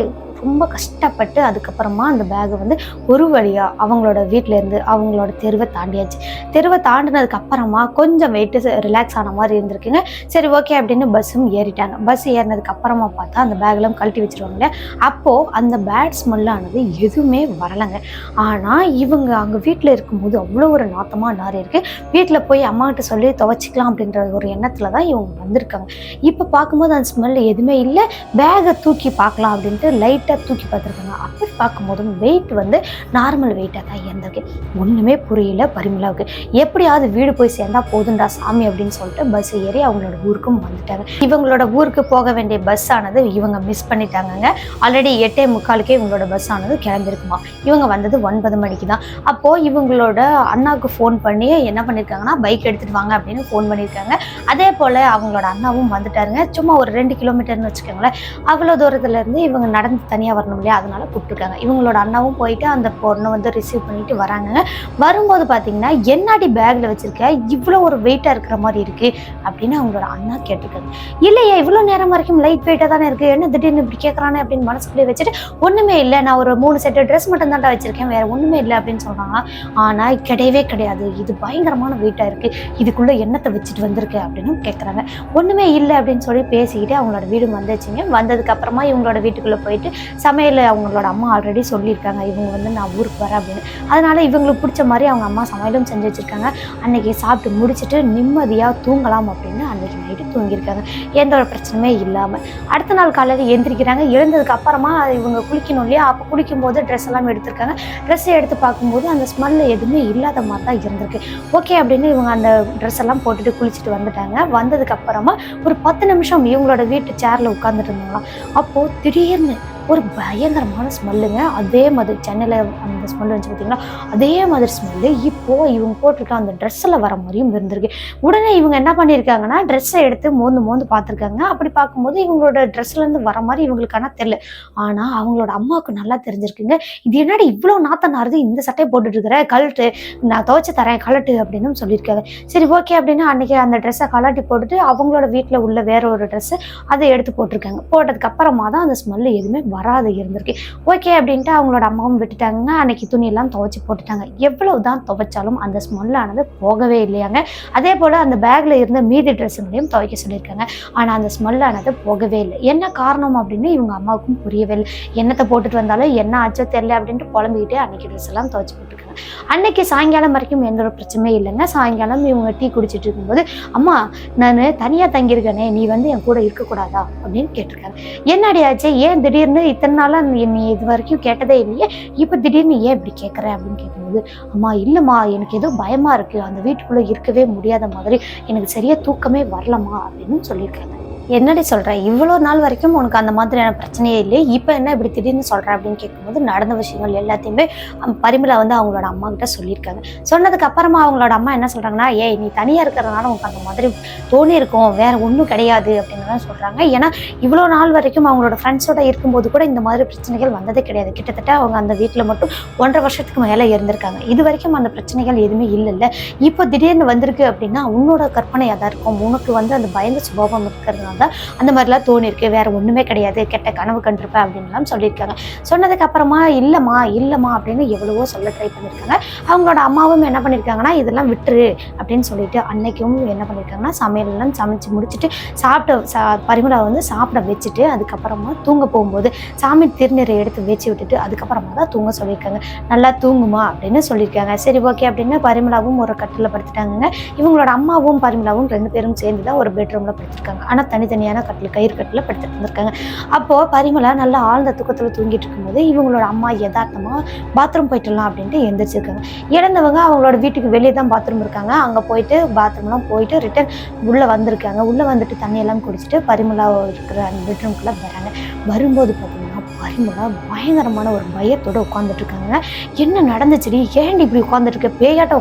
ரொம்ப கஷ்டப்பட்டு அதுக்கப்புறமா அந்த பேகை வந்து ஒரு வழியாக அவங்களோட வீட்டிலேருந்து இருந்து அவங்களோட தெருவை தாண்டியாச்சு. தெருவை தாண்டினதுக்கு அப்புறமா கொஞ்சம் வெயிட்டு ரிலாக்ஸ் ஆன மாதிரி இருந்திருக்குங்க. சரி ஓகே அப்படின்னு பஸ்ஸும் ஏறிட்டாங்க. பஸ் ஏறினதுக்கு அப்புறமா பார்த்தா அந்த பேக்லாம் கழட்டி வச்சிருவாங்க அப்போது அந்த பேட் ஸ்மெல்லானது எதுவுமே வரலைங்க. ஆனால் இவங்க அங்கே வீட்டில் இருக்கும்போது அவ்வளோ ஒரு நாத்தமாக நாரி இருக்குது வீட்டில் போய் அம்மாகிட்ட சொல்லி துவைச்சிக்கலாம் அப்படின்ற ஒரு எண்ணத்தில் தான் இவங்க வந்திருக்காங்க. இப்போ பார்க்கும்போது அந்த ஸ்மெல் எதுவுமே இல்லை. பேகை தூக்கி பார்க்கலாம் அப்படின்ட்டு லைட் லைட்டாக தூக்கி பார்த்துருக்காங்க. அப்படி பார்க்கும்போதும் வெயிட் வந்து நார்மல் வெயிட்டாக தான் இருந்திருக்கு. ஒன்றுமே புரியல பரிமளாவுக்கு எப்படியாவது வீடு போய் சேர்ந்தா போதுண்டா சாமி அப்படின்னு சொல்லிட்டு பஸ் ஏறி அவங்களோட ஊருக்கும் வந்துட்டாங்க. இவங்களோட ஊருக்கு போக வேண்டிய பஸ் ஆனது இவங்க மிஸ் பண்ணிட்டாங்கங்க. ஆல்ரெடி எட்டே முக்காலுக்கே இவங்களோட பஸ் ஆனது கிளம்பிருக்குமா? இவங்க வந்தது ஒன்பது மணிக்கு தான். அப்போது இவங்களோட அண்ணாவுக்கு ஃபோன் பண்ணி என்ன பண்ணியிருக்காங்கன்னா பைக் எடுத்துகிட்டு வாங்க அப்படின்னு ஃபோன் பண்ணியிருக்காங்க அதே போல் அவங்களோட அண்ணாவும் வந்துட்டாருங்க. சும்மா ஒரு ரெண்டு கிலோமீட்டர்னு வச்சுக்கோங்களேன். அவ்வளோ தூரத்துலேருந்து இவங்க நடந்து தனியாக வரணும் இல்லையா? அதனால கூப்பிட்டுருக்காங்க. இவங்களோட அண்ணாவும் போயிட்டு அந்த பொண்ணை வந்து ரிசீவ் பண்ணிட்டு வராங்க. வரும்போது பார்த்தீங்கன்னா என்னாடி பேக்கில் வச்சுருக்க? இவ்வளோ ஒரு வெயிட்டாக இருக்கிற மாதிரி இருக்குது அப்படின்னு அவங்களோட அண்ணா கேட்டிருக்காங்க. இல்லையா இவ்வளோ நேரம் வரைக்கும் லைட் வெயிட்டாக தானே இருக்குது என்ன திடீர்னு இப்படி கேட்குறானே அப்படின்னு மனசுக்குள்ளே வச்சுட்டு ஒன்றுமே இல்லை. நான் ஒரு மூணு செட்டு ட்ரெஸ் மட்டும் தான்டா வச்சுருக்கேன். வேறு ஒன்றுமே இல்லை. அப்படின்னு சொல்கிறாங்க ஆனால் கிடையவே கிடையாது. இது பயங்கரமான வெயிட்டாக இருக்குது இதுக்குள்ளே என்னத்தை வச்சுட்டு வந்திருக்க? அப்படின்னு கேட்குறாங்க ஒன்றுமே இல்லை. அப்படின்னு சொல்லி பேசிக்கிட்டு அவங்களோட வீடு வந்துச்சுங்க. வந்ததுக்கப்புறமா இவங்களோட வீட்டுக்குள்ளே போயிட்டு சமையல் அவங்களோட அம்மா ஆல்ரெடி சொல்லியிருக்காங்க இவங்க வந்து நான் ஊருக்கு வரேன் அப்படின்னு. அதனால் இவங்களுக்கு பிடிச்ச மாதிரி அவங்க அம்மா சமையலும் செஞ்சு வச்சுருக்காங்க. அன்றைக்கி சாப்பிட்டு முடிச்சுட்டு நிம்மதியாக தூங்கலாம் அப்படின்னு அன்றைக்கி நைட்டு தூங்கியிருக்காங்க. எந்த ஒரு பிரச்சனையுமே இல்லாமல் அடுத்த நாள் காலையில் எழுந்திரிக்கிறாங்க எழுந்ததுக்கு அப்புறமா இவங்க குளிக்கணும் இல்லையா? அப்போ குளிக்கும்போது ட்ரெஸ் எல்லாம் எடுத்திருக்காங்க. ட்ரெஸ்ஸை எடுத்து பார்க்கும்போது அந்த ஸ்மெல் எதுவுமே இல்லாத மாதிரி தான் இருந்திருக்கு. ஓகே அப்படின்னு இவங்க அந்த ட்ரெஸ் எல்லாம் போட்டுட்டு குளிச்சுட்டு வந்துட்டாங்க. வந்ததுக்கு அப்புறமா ஒரு பத்து நிமிஷம் இவங்களோட வீட்டு சேரில் உட்காந்துட்டு இருந்தாங்களாம். அப்போது திடீர்னு ஒரு பயங்கரமான ஸ்மெல்லுங்க. அதே மாதிரி சென்னையில் அந்த ஸ்மெல் இருந்துச்சு பார்த்தீங்களா அதே மாதிரி ஸ்மெல்லு இப்போது இவங்க போட்டிருக்க அந்த ட்ரெஸ்ஸில் வர மாதிரியும் இருந்திருக்கு. உடனே இவங்க என்ன பண்ணியிருக்காங்கன்னா ட்ரெஸ்ஸை எடுத்து மோந்து மோந்து பார்த்துருக்காங்க அப்படி பார்க்கும்போது இவங்களோட ட்ரெஸ்லேருந்து வர மாதிரி இவங்களுக்கான தெரில ஆனால் அவங்களோட அம்மாவுக்கு நல்லா தெரிஞ்சிருக்குங்க. இது என்னடி இவ்வளோ நாத்தம் நாருது இந்த சட்டையை போட்டுட்டு இருக்கிற கழட்டு நான் துவைச்சு தரேன் கழட்டு அப்படின்னு சொல்லியிருக்காங்க. சரி ஓகே அப்படின்னு அன்றைக்கி அந்த ட்ரெஸ்ஸை கழட்டி போட்டுட்டு அவங்களோட வீட்டில் உள்ள வேற ஒரு ட்ரெஸ்ஸு அதை எடுத்து போட்டிருக்காங்க. போட்டதுக்கு அப்புறமா தான் அந்த ஸ்மெல்லு எதுவுமே வராது இருந்திருக்கு. ஓகே அப்படின்ட்டு அவங்களோட அம்மாவும் விட்டுட்டாங்க. அன்னைக்கு துணியெல்லாம் துவைச்சி போட்டுட்டாங்க. எவ்வளவு தான் துவைச்சாலும் அந்த ஸ்மெல்லானது போகவே இல்லையாங்க. அதே போல் அந்த பேக்கில் இருந்த மீதி ட்ரெஸ்ஸுங்களையும் துவைக்க சொல்லியிருக்காங்க. ஆனால் அந்த ஸ்மெல்லானது போகவே இல்லை. என்ன காரணம் அப்படின்னு இவங்க அம்மாவுக்கும் புரியவே இல்லை. என்னத்தை போட்டுட்டு வந்தாலும் என்ன ஆச்சோ தெரியல அப்படின்ட்டு புலம்பிக்கிட்டே அன்னைக்கு ட்ரெஸ் எல்லாம் துவைச்சி போட்டுருக்காங்க. அன்னைக்கு சாயங்காலம் வரைக்கும் எந்த ஒரு பிரச்சனையும் இல்லைங்க. சாயங்காலம் இவங்க டீ குடிச்சிட்டு இருக்கும்போது அம்மா நான் தனியாக தங்கியிருக்கேனே நீ வந்து என் கூட இருக்கக்கூடாதா? அப்படின்னு கேட்டிருக்காங்க என்னடி ஆச்சு? ஏன் திடீர்னு இத்தனை நாளாக நீ நீ இது வரைக்கும் கேட்டதே இல்லையே? இப்போ திடீர்னு ஏன் இப்படி கேட்குற? அப்படின்னு கேட்கும்போது அம்மா இல்லைம்மா எனக்கு ஏதோ பயமா இருக்கு. அந்த வீட்டுக்குள்ளே இருக்கவே முடியாத மாதிரி எனக்கு சரியா தூக்கமே வரலம்மா. அப்படின்னு சொல்லியிருக்காங்க. என்னடி சொல்ற? இவ்வளோ நாள் வரைக்கும் உனக்கு அந்த மாதிரியான பிரச்சனையே இல்லை இப்போ என்ன இப்படி திடீர்னு சொல்கிறேன் அப்படின்னு கேட்கும்போது நடந்த விஷயங்கள் எல்லாத்தையுமே அம், வந்து அவங்களோட அம்மா கிட்ட சொல்லியிருக்காங்க. சொன்னதுக்கு அப்புறமா அவங்களோட அம்மா என்ன சொல்கிறாங்கன்னா ஏய் நீ தனியாக இருக்கிறதுனால உனக்கு அந்த மாதிரி தோணி இருக்கும் வேற ஒன்றும் கிடையாது அப்படின்னு சொல்கிறாங்க ஏன்னா இவ்வளோ நாள் வரைக்கும் அவங்களோட ஃப்ரெண்ட்ஸோட இருக்கும்போது கூட இந்த மாதிரி பிரச்சனைகள் வந்ததே கிடையாது. கிட்டத்தட்ட அவங்க அந்த வீட்டில் மட்டும் ஒன்றரை வருஷத்துக்கு மேலே இருந்திருக்காங்க. இது வரைக்கும் அந்த பிரச்சனைகள் எதுவுமே இல்லைல்ல. இப்போ திடீர்னு வந்திருக்கு அப்படின்னா உன்னோட கற்பனையாக தான் இருக்கும். உனக்கு வந்து அந்த பயந்த சுபாவம் இருக்கிறதுனால சொல்லியிருக்காங்க. அந்த மாதிரிலாம் தோணிருக்கு வேற ஒன்றுமே கிடையாது. கெட்ட கனவு கண்டிருப்பேன் அப்படின்லாம் சொல்லியிருக்காங்க. சொன்னதுக்கு அப்புறமா இல்லைம்மா இல்லைம்மா அப்படின்னு எவ்வளவோ சொல்ல ட்ரை பண்ணியிருக்காங்க. அவங்களோட அம்மாவும் என்ன பண்ணியிருக்காங்கன்னா இதெல்லாம் விட்டுரு அப்படின்னு சொல்லிட்டு அன்னைக்கும் என்ன பண்ணியிருக்காங்கன்னா சமையல்லாம் சமைச்சு முடிச்சுட்டு சாப்பிட்ட சா பரிமளா வந்து சாப்பிட வச்சுட்டு அதுக்கப்புறமா தூங்க போகும்போது சாமி திருநீரை எடுத்து வச்சு விட்டுட்டு அதுக்கப்புறமா தான் தூங்க சொல்லியிருக்காங்க. நல்லா தூங்குமா? அப்படின்னு சொல்லியிருக்காங்க. சரி ஓகே அப்படின்னு பரிமளாவும் ஒரு கட்டில் படுத்துட்டாங்க இவங்களோட அம்மாவும் பரிமளாவும் ரெண்டு பேரும் சேர்ந்து தான் ஒரு பெட்ரூமில் படுத்திருக்காங்க. ஆனால் தனி தனித்தனியான கட்டில் கயிறு கட்டில் படுத்துட்டு இருந்திருக்காங்க. அப்போது பரிமளா நல்லா ஆழ்ந்த தூக்கத்தில் தூங்கிட்டு இருக்கும்போது இவங்களோட அம்மா யதார்த்தமாக பாத்ரூம் போயிட்டுலாம் அப்படின்ட்டு எந்திரிச்சிருக்காங்க. இறந்தவங்க அவங்களோட வீட்டுக்கு வெளியே தான் பாத்ரூம் இருக்காங்க. அங்கே போயிட்டு பாத்ரூம்லாம் போயிட்டு ரிட்டர்ன் உள்ளே வந்திருக்காங்க. உள்ளே வந்துட்டு தண்ணியெல்லாம் குடிச்சிட்டு பரிமலா இருக்கிற அந்த பெட்ரூம்குள்ளே வராங்க. வரும்போது பார்த்தீங்கன்னா பரிமளா பயங்கரமான ஒரு பயத்தோடு உட்காந்துட்ருக்காங்க என்ன நடந்துச்சுடி? ஏன்டி இப்படி உட்காந்துட்ருக்க பேயாட்ட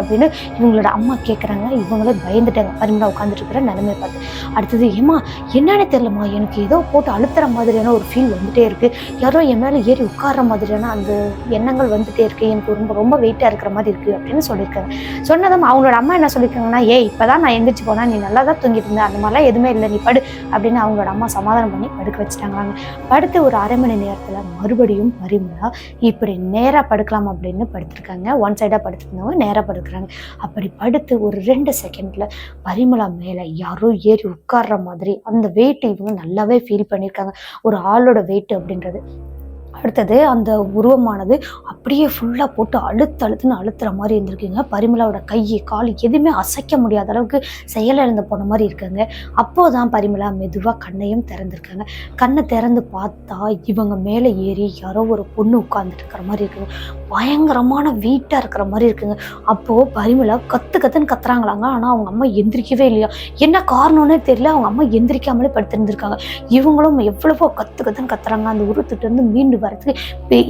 அப்படின்னு இவங்களோட அம்மா கேட்குறாங்க இவங்களே பயந்துட்டாங்க. பரிமளா உட்காந்துட்ருக்குற நிலைமையை பார்த்து. அடுத்தது ஏமா என்னன்னு தெரியலம்மா? எனக்கு ஏதோ போட்டு அழுத்துற மாதிரியான ஒரு ஃபீல் வந்துட்டே இருக்கு. யாரோ என் மேலே ஏறி உட்கார்ற மாதிரியான அந்த எண்ணங்கள் வந்துட்டே இருக்குது எனக்கு ரொம்ப ரொம்ப வெயிட்டாக இருக்கிற மாதிரி இருக்குது அப்படின்னு சொல்லியிருக்காங்க. சொன்னதும் அவங்களோட அம்மா என்ன சொல்லியிருக்காங்கன்னா ஏன் இப்போ தான் நான் எந்திரிச்சு போனால் நீ நல்லா தான் தூங்கிட்டு இருந்த. அந்த மாதிரிலாம் எதுவுமே இல்லை. நீ படு அப்படின்னு அவங்களோட அம்மா சமாதானம் பண்ணி படுக்க வச்சுட்டாங்களாங்க. படுத்து ஒரு அரை மணி நேரத்தில் மறுபடியும் பரிமளா இப்படி நேராக படுக்கலாம் அப்படின்னு படுத்திருக்காங்க. ஒன் சைடாக படுத்துருந்தவங்க நேராக படுக்கிறாங்க. அப்படி படுத்து ஒரு ரெண்டு செகண்டில் பரிமளா மேலே யாரோ ஏறி உட்கார்ற மாதிரி அந்த வெயிட் இவங்க நல்லாவே ஃபீல் பண்ணியிருக்காங்க ஒரு ஆளோட வெயிட் அப்படின்றது. அடுத்தது அந்த உருவமானது அப்படியே ஃபுல்லாக போட்டு அழுத்து அழுத்துன்னு அழுத்துற மாதிரி இருந்திருக்குங்க. பரிமலாவோட கை கால் எதுவுமே அசைக்க முடியாத அளவுக்கு செயலிழந்து போன மாதிரி இருக்காங்க. அப்போ தான் பரிமலா மெதுவாக கண்ணையும் திறந்திருக்காங்க. கண்ணை திறந்து பார்த்தா இவங்க மேலே ஏறி யாரோ ஒரு பொண்ணு உட்கார்ந்துட்டு இருக்கிற மாதிரி இருக்குங்க. பயங்கரமான வீட்டாக இருக்கிற மாதிரி இருக்குங்க. அப்போது பரிமலா கத்து கத்துன்னு கத்துறாங்களாங்க. ஆனால் அவங்க அம்மா எந்திரிக்கவே இல்லையா? என்ன காரணம்னே தெரியல. அவங்க அம்மா எந்திரிக்காமலே படுத்திருந்திருக்காங்க. இவங்களும் எவ்வளவோ கத்து கத்துன்னு கத்துறாங்க. அந்த உருவத்துட்டு இருந்து மீண்டு வர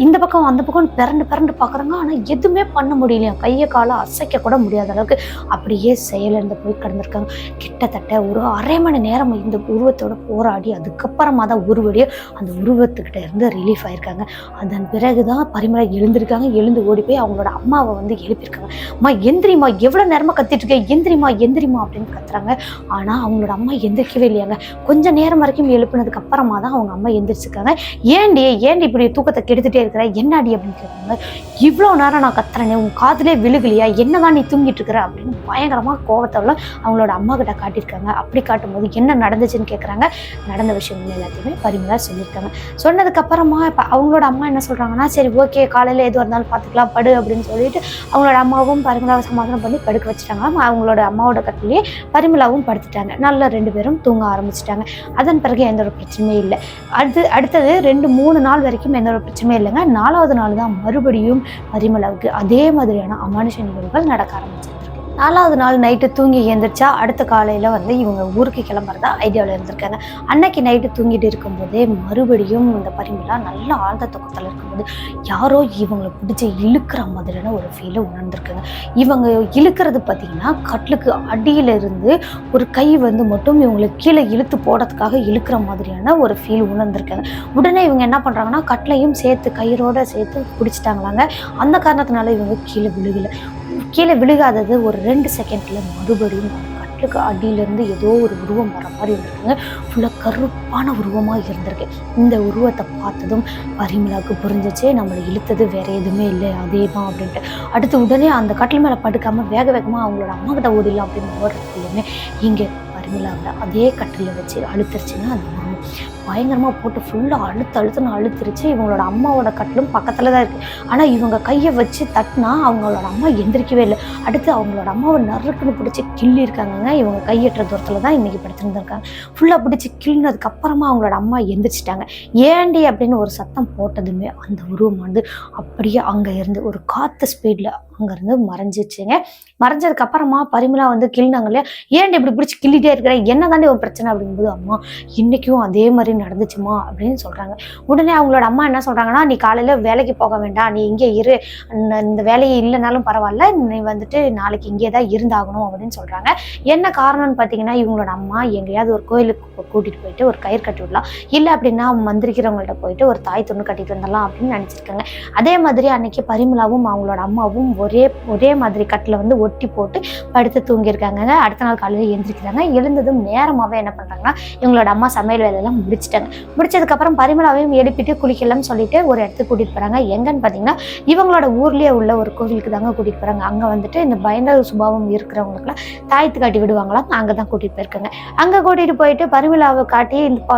இந்த பக்கம் அந்த பக்கம் பிறண்டு பிறண்டு பார்க்குறாங்க ஆனால் எதுவுமே பண்ண முடியலையா? கையை காலை அசைக்க கூட முடியாத அளவுக்கு அப்படியே செயலிருந்து போய் கிடந்திருக்காங்க. கிட்டத்தட்ட ஒரு அரை மணி நேரம் இந்த உருவத்தோட போராடி அதுக்கப்புறமா தான் உருவடியோ அந்த உருவத்துக்கிட்ட இருந்து ரிலீஃப் ஆயிருக்காங்க. அதன் பிறகு தான் பரிமலை எழுந்திருக்காங்க. எழுந்து ஓடி போய் அவங்களோட அம்மாவை வந்து எழுப்பியிருக்காங்க. அம்மா எந்திரிமா எவ்வளோ நேரமாக கத்திட்டு இருக்கேன் எந்திரிமா எந்திரிமா அப்படின்னு கத்துறாங்க. ஆனால் அவங்களோட அம்மா எந்திரிக்கவே இல்லையாங்க. கொஞ்சம் நேரம் வரைக்கும் எழுப்பினதுக்கு அப்புறமா தான் அவங்க அம்மா எந்திரிச்சிருக்காங்க. ஏண்டி ஏண்டி இப்படி தூக்கத்தை கெடுத்துட்டே இருக்கிற என்னடி அப்படின்னு கேட்குறாங்க இவ்வளோ நேரம் நான் கத்துறேனே உன் காதலே விழுகலையா? என்னதான் நீ தூங்கிட்டு இருக்கிற அப்படின்னு பயங்கரமாக கோவத்தோட அவங்களோட அம்மா கிட்ட காட்டியிருக்காங்க. அப்படி காட்டும்போது என்ன நடந்துச்சுன்னு கேட்குறாங்க நடந்த விஷயம் எல்லாத்தையுமே பரிமளா சொல்லியிருக்காங்க. சொன்னதுக்கப்புறமா இப்போ அவங்களோட அம்மா என்ன சொல்கிறாங்கன்னா சரி ஓகே காலையில் எதுவாக இருந்தாலும் பார்த்துக்கலாம் படு அப்படின்னு சொல்லிட்டு அவங்களோட அம்மாவும் பரிமளாவை சமாதானம் பண்ணி படுக்க வச்சுட்டாங்க. அவங்களோட அம்மாவோட கட்டிலேயே பரிமளாவும் படுத்துட்டாங்க. நல்லா ரெண்டு பேரும் தூங்க ஆரம்பிச்சிட்டாங்க. அதன் பிறகு எந்த ஒரு பிரச்சனையும் இல்லை. அடுத்து அடுத்தது ரெண்டு மூணு நாள் வரைக்கும் எந்த ஒரு பிரச்சனையும் இல்லைங்க. நாலாவது நாள் தான் மறுபடியும் பரிமளாவுக்கு அதே மாதிரியான அமானுஷ நிகழ்வுகள் நடக்க ஆரம்பிச்சிருக்கு நாலாவது நாள் நைட்டு தூங்கி எழுந்திரிச்சா அடுத்த காலையில் வந்து இவங்க ஊருக்கு கிளம்புறதா ஐடியாவில் இருந்திருக்காங்க. அன்னைக்கு நைட்டு தூங்கிட்டு இருக்கும்போதே மறுபடியும் இந்த பரிமலா நல்ல ஆழ்ந்த தூக்கத்தில் இருக்கும்போது யாரோ இவங்களை பிடிச்சி இழுக்கிற மாதிரியான ஒரு ஃபீலை உணர்ந்திருக்காங்க. இவங்க இழுக்கிறது பார்த்தீங்கன்னா கட்லுக்கு அடியிலிருந்து ஒரு கை வந்து மட்டும் இவங்களை கீழே இழுத்து போடுறதுக்காக இழுக்கிற மாதிரியான ஒரு ஃபீல் உணர்ந்திருக்காங்க. உடனே இவங்க என்ன பண்ணுறாங்கன்னா கட்லையும் சேர்த்து கயிறோட சேர்த்து பிடிச்சிட்டாங்களாங்க. அந்த காரணத்தினால இவங்க கீழே விழுகலை. கீழே விழுகாதது ஒரு ரெண்டு செகண்டில் மறுபடியும் கட்டுக்கு அடியிலேருந்து ஏதோ ஒரு உருவம் வர மாதிரி இருந்திருக்குங்க ஃபுல்லாக கருப்பான உருவமாக இருந்திருக்கு. இந்த உருவத்தை பார்த்ததும் பரிமலாவுக்கு புரிஞ்சிச்சு. நம்மளை இழுத்தது வேற எதுவுமே இல்லை அதே தான் அப்படின்ட்டு. அடுத்து உடனே அந்த கட்டில் மேலே படுக்காமல் வேக வேகமாக அவங்களோட அம்மா கிட்ட ஓடிடலாம் அப்படின்னு ஓடுறதுக்குள்ளேயுமே இங்கே பரிமலாவில் அதே கட்டில் வச்சு அழுத்துருச்சுன்னா அந்த பயங்கரமாக போட்டு ஃபுல்லாக அழுத்து அழுத்துன்னு அழுத்திருச்சு. இவங்களோட அம்மாவோட கட்டிலும் பக்கத்தில் தான் இருக்குது ஆனால் இவங்க கையை வச்சு தட்டினா அவங்களோட அம்மா எந்திரிக்கவே இல்லை. அடுத்து அவங்களோட அம்மாவை நறுக்குன்னு பிடிச்சி கிள்ளி இருக்காங்கங்க. இவங்க கையெட்டுற தூரத்தில் தான் இன்றைக்கி படுத்துருந்துருக்காங்க. ஃபுல்லாக பிடிச்சி கிள்ளினதுக்கப்புறமா அவங்களோட அம்மா எந்திரிச்சிட்டாங்க. ஏண்டி அப்படின்னு ஒரு சத்தம் போட்டதுமே அந்த உருவம் வந்து அப்படியே அங்கே இருந்து ஒரு காற்று ஸ்பீடில் அங்கேருந்து மறைஞ்சிச்சுங்க மறைஞ்சதுக்கு அப்புறமா வந்து கிள்ளினாங்க இல்லையா ஏன்டி இப்படி பிடிச்சி கிள்ளிட்டே இருக்கிற? என்ன தாண்டி ஒரு பிரச்சனை? அப்படிங்கும்போது அம்மா இன்னைக்கும் அதே மாதிரி நடந்துச்சுமா அப்படின்னு சொல்கிறாங்க உடனே அவங்களோட அம்மா என்ன சொல்கிறாங்கன்னா நீ காலையில் வேலைக்கு போக வேண்டாம் நீ இங்கே இரு. இந்த- வேலையை இல்லைனாலும் பரவாயில்ல நீ வந்துட்டு நாளைக்கு இங்கே தான் இருந்தாகணும் அப்படின்னு சொல்கிறாங்க என்ன காரணம்னு பார்த்தீங்கன்னா இவங்களோட அம்மா எங்கேயாவது ஒரு கோயிலுக்கு கூட்டிகிட்டு போயிட்டு ஒரு கயிறு கட்டி விடலாம். இல்லை அப்படின்னா மந்திரிக்கிறவங்கள்ட்ட போயிட்டு ஒரு தாய் துணி கட்டிட்டு வந்துடலாம் அப்படின்னு நினச்சிருக்காங்க. அதே மாதிரி அன்னைக்கு பரிமளாவும் அவங்களோட அம்மாவும் ஒரே ஒரே மாதிரி கட்டில் வந்து ஒட்டி போட்டு படுத்து தூங்கியிருக்காங்க அடுத்த நாள் காலையில் எழுந்திரிக்கிறாங்க. எழுந்ததும் நேரமாகவே என்ன பண்ணுறாங்கன்னா இவங்களோட அம்மா சமையல் வேலையெல்லாம் முடிச்சிட்டாங்க. முடிச்சதுக்கப்புறம் பரிமளாவையும் எழுப்பிட்டு குளிக்கலாம்னு சொல்லிட்டு ஒரு இடத்துக்கு கூட்டிகிட்டு போகிறாங்க எங்கன்னு பார்த்தீங்கன்னா இவங்களோட ஊர்லேயே உள்ள ஒரு கோவிலுக்கு தாங்க கூட்டிகிட்டு போகிறாங்க அங்கே வந்துட்டு இந்த பயந்த சுபாவம் இருக்கிறவங்களுக்குலாம் தாயத்து காட்டி விடுவாங்களாம் அங்கே தான் கூட்டிகிட்டு போயிருக்காங்க. அங்கே கூட்டிகிட்டு போயிட்டு பரிமளாவை காட்டி இந்த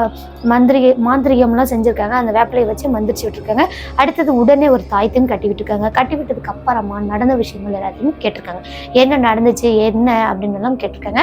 மந்திரிகை மாந்திரிகம்லாம் செஞ்சுருக்காங்க. அந்த வேப்பிலையை வச்சு மந்திரிச்சு விட்டுருக்காங்க. அடுத்தது உடனே ஒரு தாயத்தையும் கட்டி விட்டுருக்காங்க. கட்டி விட்டதுக்கு அப்புறமா நடந்த விஷயங்கள் எல்லாத்தையும் கேட்டிருக்காங்க. என்ன நடந்துச்சு என்ன அப்படின்னு எல்லாம் கேட்டிருக்காங்க.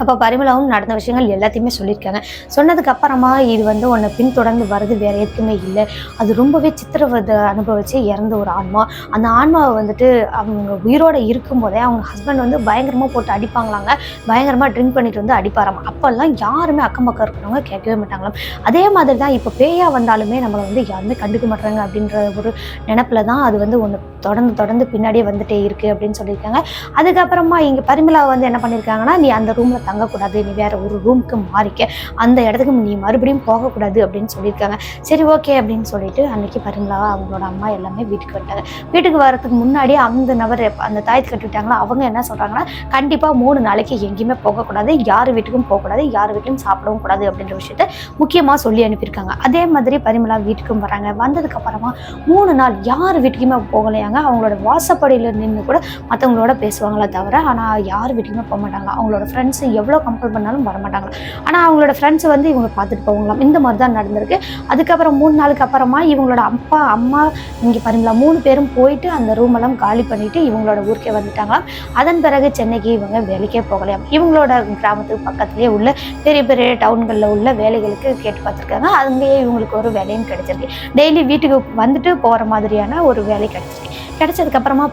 அப்போ பரிமளாவும் நடந்த விஷயங்கள் எல்லாத்தையுமே சொல்லியிருக்காங்க. சொன்னதுக்கு அப்புறமா இது வந்து உன்னை பின்தொடர்ந்து வருது வேற எதுக்குமே இல்லை. அது ரொம்பவே சித்திரவதை அனுபவிச்சு இறந்த ஒரு ஆன்மா. அந்த ஆன்மாவை வந்துட்டு அவங்க உயிரோட இருக்கும்போதே அவங்க ஹஸ்பண்ட் வந்து பயங்கரமாக போட்டு அடிப்பாங்களாங்க. பயங்கரமாக ட்ரிங்க் பண்ணிட்டு வந்து அடிப்பாராம். அப்போல்லாம் யாருமே அக்கம் பக்கம் இருக்கிறவங்க கேட்கவே மாட்டாங்களாம். அதே மாதிரி தான் இப்போ பேயா வந்தாலுமே நம்மளை வந்து யாருமே கண்டுக்க மாட்டாங்க அப்படின்ற ஒரு நினப்பில் தான் அது வந்து ஒன்று தொடர்ந்து தொடர்ந்து பின்னாடியே வந்துட்டே இருக்கு அப்படின்னு சொல்லியிருக்காங்க. அதுக்கப்புறமா இங்கே பரிமளா வந்து என்ன பண்ணியிருக்காங்கன்னா நீ அந்த ரூமில் தங்கக்கூடாது நீ வேறு ஒரு ரூமுக்கு மாறிக்க. அந்த இடத்துக்கு நீ மறுபடியும் போகக்கூடாது அப்படின்னு சொல்லியிருக்காங்க. சரி ஓகே அப்படின்னு சொல்லிட்டு அன்னைக்கு பரிமளா அவங்களோட அம்மா எல்லாமே வீட்டுக்கு வந்துட்டாங்க. வீட்டுக்கு வரதுக்கு முன்னாடி அந்த நபர் அந்த தாயத்து கட்டிவிட்டாங்களா அவங்க என்ன சொல்கிறாங்கன்னா கண்டிப்பாக மூணு நாளைக்கு எங்கேயுமே போகக்கூடாது யார் வீட்டுக்கும் போகக்கூடாது யார் வீட்லையும் சாப்பிடவும் கூடாது அப்படின்ற விஷயத்த முக்கியமாக சொல்லி அனுப்பியிருக்காங்க. அதே மாதிரி பரிமளா வீட்டுக்கும் வராங்க. வந்ததுக்கு அப்புறமா மூணு நாள் யார் வீட்டுக்குமே போகலையாங்க. அவங்களோட வாசப்படியில் நின்று கூட மற்றவங்களோட பேசுவாங்களே தவிர ஆனால் யார் வீட்டுக்குமே போக மாட்டாங்க அவங்களோட ஃப்ரெண்ட்ஸும் எவ்வளோ கம்பல் பண்ணாலும் வர மாட்டாங்க ஆனால் அவங்களோட ஃப்ரெண்ட்ஸ் வந்து இவங்க பார்த்துட்டு போகலாம். இந்த மாதிரி தான் நடந்திருக்கு. அதுக்கப்புறம் மூணு நாளுக்கு அப்புறமா இவங்களோட அப்பா அம்மா இங்கே பாருங்களா மூணு பேரும் போயிட்டு அந்த ரூம் எல்லாம் காலி பண்ணிட்டு இவங்களோட ஊருக்கே வந்துட்டாங்களாம். அதன் பிறகு சென்னைக்கு இவங்க வேலைக்கே போகலையாம். இவங்களோட கிராமத்துக்கு பக்கத்துலேயே உள்ள பெரிய பெரிய டவுன்களில் உள்ள வேலைகளுக்கு கேட்டு பார்த்துருக்காங்க. அங்கேயே இவங்களுக்கு ஒரு வேலையும் கிடைச்சிருக்கு. டெய்லி வீட்டுக்கு வந்துட்டு போகிற மாதிரியான ஒரு வேலை கிடைச்சிருக்கு. கிடைச்சதுக்கு அப்புறமா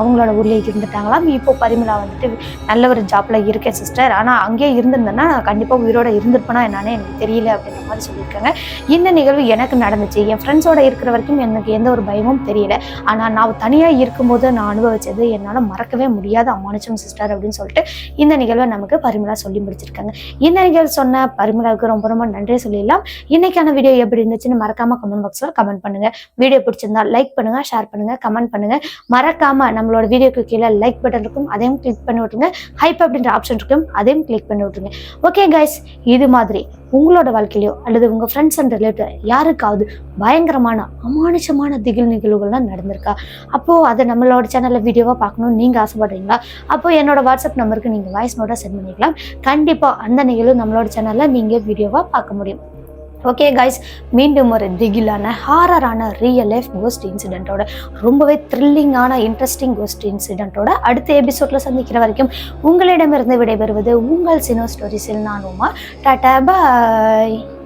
அவங்களோட ஊர்லேயே இருந்துட்டாங்களாம். இப்போ பரிமலா வந்துட்டு நல்ல ஒரு ஜாப்ல இருக்கேன் சிஸ்டர் ஆனால் அங்கேயே இருந்திருந்தேன்னா நான் கண்டிப்பாக உயிரோட இருந்திருப்பேனா என்னன்னு எனக்கு தெரியல அப்படின்ற மாதிரி சொல்லியிருக்காங்க. இந்த நிகழ்வு எனக்கு நடந்துச்சு. என் ஃப்ரெண்ட்ஸோட இருக்கிற வரைக்கும் எனக்கு எந்த ஒரு பயமும் தெரியல. ஆனால் நான் தனியாக இருக்கும்போது நான் அனுபவிச்சது என்னால் மறக்கவே முடியாத அமானுஷம் சிஸ்டர் அப்படின்னு சொல்லிட்டு இந்த நிகழ்வை நமக்கு பரிமலா சொல்லி முடிச்சிருக்காங்க. இந்த நிகழ்வு சொன்ன பரிமலாவுக்கு ரொம்ப ரொம்ப நன்றி சொல்லிடலாம். இன்னைக்கான வீடியோ எப்படி இருந்துச்சுன்னு மறக்காம கமெண்ட் பாக்ஸில் கமெண்ட் பண்ணுங்க. வீடியோ பிடிச்சிருந்தா லைக் பண்ணுங்க ஷேர் பண்ணுங்க கமெண்ட் பண்ணுங்க மறக்காம நம்மளோட வீடியோக்கு கீழே லைக் பட்டன் இருக்கும். அதையும் கிளிக் பண்ணி விட்டுருங்க. ஹைப் அப்படின்ற ஆப்ஷன் இருக்கும். அதையும் கிளிக் பண்ணி விட்டுருங்க. ஓகே கைஸ் இது மாதிரி உங்களோட வாழ்க்கையிலையோ அல்லது உங்க ஃப்ரெண்ட்ஸ் அண்ட் ரிலேட்டிவ் யாருக்காவது பயங்கரமான அமானுஷமான திகில் நிகழ்வுகள்லாம் நடந்திருக்கா? அப்போ அதை நம்மளோட சேனல்ல வீடியோவா பார்க்கணும்னு நீங்க ஆசைப்படுறீங்களா? அப்போ என்னோட வாட்ஸ்அப் நம்பருக்கு நீங்க வாய்ஸ் நோட்டாக சென்ட் பண்ணிக்கலாம். கண்டிப்பா அந்த நிகழ்வு நம்மளோட சேனல்ல நீங்க வீடியோவா பார்க்க முடியும். ஓகே கைஸ் மீண்டும் ஒரு திகிலான ஹாரரான ரியல் லைஃப் கோஸ்ட் இன்சிடென்ட்டோட ரொம்பவே த்ரில்லிங்கான இன்ட்ரெஸ்டிங் கோஸ்ட் இன்சிடென்ட்டோட அடுத்த எபிசோட்ல சந்திக்கிற வரைக்கும் உங்களிடமிருந்து விடைபெறுவது உங்கள் சினோ ஸ்டோரிஸில் நான் உமா. டாட்டா பாய்